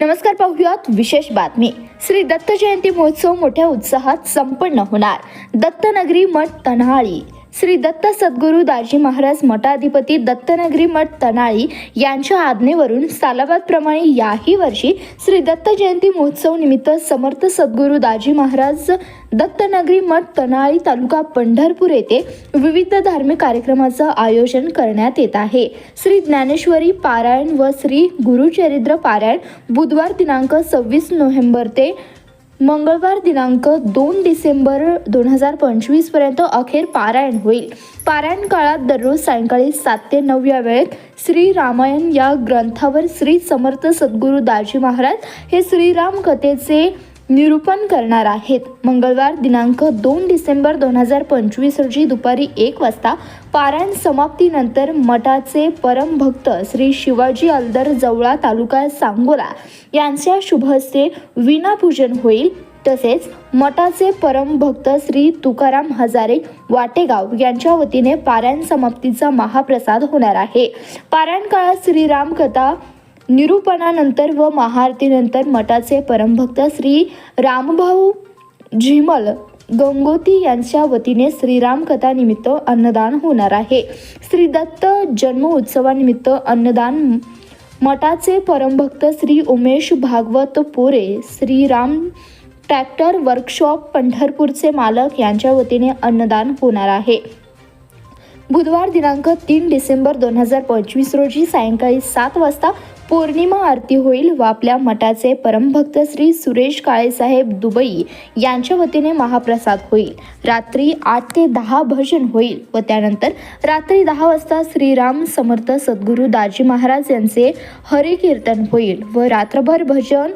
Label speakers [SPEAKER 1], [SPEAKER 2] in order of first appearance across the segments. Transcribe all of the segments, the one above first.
[SPEAKER 1] नमस्कार पाहूयात विशेष बातमी. श्री दत्त जयंती महोत्सव मोठ्या उत्साहात संपन्न होणार. दत्तनगरी मठ तन्हाळी. श्री दत्त सद्गुरू दाजी महाराज मठाधिपती दत्तनगरी मठ तनाळी यांच्या आज्ञेवरून सालाबादप्रमाणे याही वर्षी श्री दत्त जयंती महोत्सव निमित्त समर्थ सद्गुरू दाजी महाराज दत्तनगरी मठ तनाळी तालुका पंढरपूर येथे विविध धार्मिक कार्यक्रमाचं आयोजन करण्यात येत आहे. श्री ज्ञानेश्वरी पारायण व श्री गुरुचरित्र पारायण बुधवार दिनांक सव्वीस नोव्हेंबर ते मंगळवार दिनांक दोन डिसेंबर दोन हजार पंचवीसपर्यंत अखेर पारायण होईल. पारायण काळात दररोज सायंकाळी सात ते नऊ या वेळेत श्री रामायण या ग्रंथावर श्री समर्थ सद्गुरू दाजी महाराज हे श्रीराम कथेचे निरूपण करणार आहेत. मंगळवार दिनांक दोन डिसेंबर दोन हजार पंचवीस रोजी दुपारी एक वाजता पारायण समाप्तीनंतर मठाचे परमभक्त श्री शिवाजी अल्दर जवळा तालुका सांगोला यांच्या शुभहस्ते विनापूजन होईल. तसेच मठाचे परमभक्त श्री तुकाराम हजारे वाटेगाव यांच्या वतीने पारायण समाप्तीचा महाप्रसाद होणार आहे. पारायण काळात श्रीराम कथा निरूपणानंतर व महाआरतीनंतर मठाचे परमभक्त श्री रामभाऊ झिमल गंगोती यांच्या वतीने श्रीराम अन्नदान होणार आहे. श्री दत्त जन्म उत्सवानिमित्त अन्नदान मठाचे परमभक्त श्री उमेश भागवत पोरे श्रीराम ट्रॅक्टर वर्कशॉप पंढरपूरचे मालक यांच्या वतीने अन्नदान होणार आहे. बुधवार दिनांक तीन डिसेंबर दोन हजार पंचवीस रोजी सायंकाळी सात वाजता पौर्णिमा आरती होईल व आपल्या मठाचे परमभक्त श्री सुरेश काळेसाहेब दुबई यांच्या वतीने महाप्रसाद होईल. रात्री आठ ते दहा भजन होईल व त्यानंतर रात्री दहा वाजता श्रीराम समर्थ सद्गुरू दाजी महाराज यांचे हरिकीर्तन होईल व रात्रभर भजन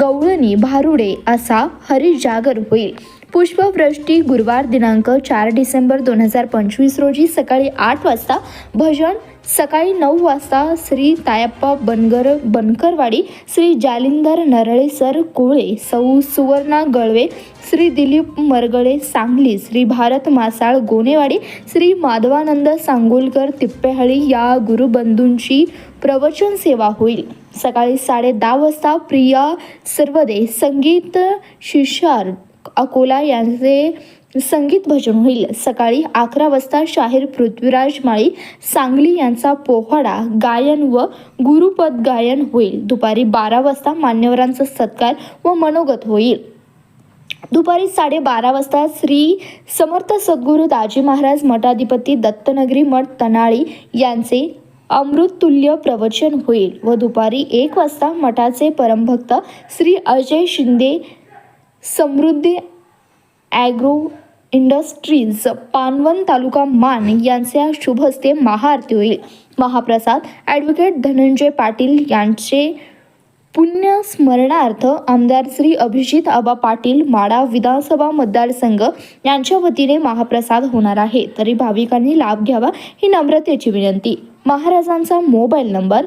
[SPEAKER 1] गवळणी भारुडे असा हरिजागर होईल. पुष्पवृष्टी गुरुवार दिनांक चार डिसेंबर दोन हजार पंचवीस रोजी सकाळी आठ वाजता. भजन सकाळी नऊ वाजता श्री तायप्पा बनगर बनकरवाडी श्री जालिंदर नरळेसर कुळे कोळे सौ सुवर्णा गळवे श्री दिलीप मरगळे सांगली श्री भारत मासाळ गोनेवाडी श्री माधवानंद सांगोलकर तिप्पेहळी या गुरुबंधूंची प्रवचन सेवा होईल. सकाळी साडे दहा वाजता प्रिया सर्वदे संगीत शिष्यार्थ अकोला यांचे संगीत भजन होईल. सकाळी अकरा वाजता शाहीर पृथ्वीराज माळी सांगली यांचा पोहाडा गायन व गुरुपद गायन होईल. दुपारी बारा वाजता मान्यवरांचा सत्कार व मनोगत होईल. दुपारी साडेबारा वाजता श्री समर्थ सद्गुरू दाजी महाराज मठाधिपती दत्तनगरी मठ तनाळी यांचे अमृततुल्य प्रवचन होईल व दुपारी एक वाजता मठाचे परमभक्त श्री अजय शिंदे समृद्धी ॲग्रो इंडस्ट्रीज पानवन तालुका मान यांच्या शुभ हस्ते महाआरती होईल. महाप्रसाद ॲडव्होकेट धनंजय पाटील यांचे पुण्यस्मरणार्थ आमदार श्री अभिजित आबा पाटील माडा विधानसभा मतदारसंघ यांच्या वतीने महाप्रसाद होणार आहे. तरी भाविकांनी लाभ घ्यावा ही नम्रतेची विनंती. महाराजांचा मोबाईल नंबर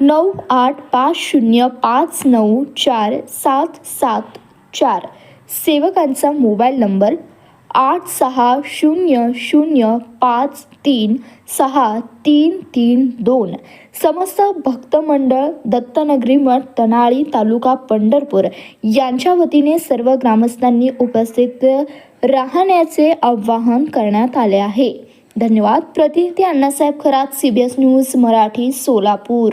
[SPEAKER 1] नऊ आठ पाच शून्य पाच नऊ चार सात सात चार. सेवकांचा मोबाईल नंबर आठ सहा शून्य शून्य पाच तीन सहा तीन तीन दोन. समस्त भक्तमंडळ दत्तनगरी मठ तनाळी तालुका पंढरपूर यांच्या वतीने सर्व ग्रामस्थांनी उपस्थित राहण्याचे आवाहन करण्यात आले आहे. धन्यवाद. प्रतिनिधी Annasaheb Kharat C B S news Marathi Solapur.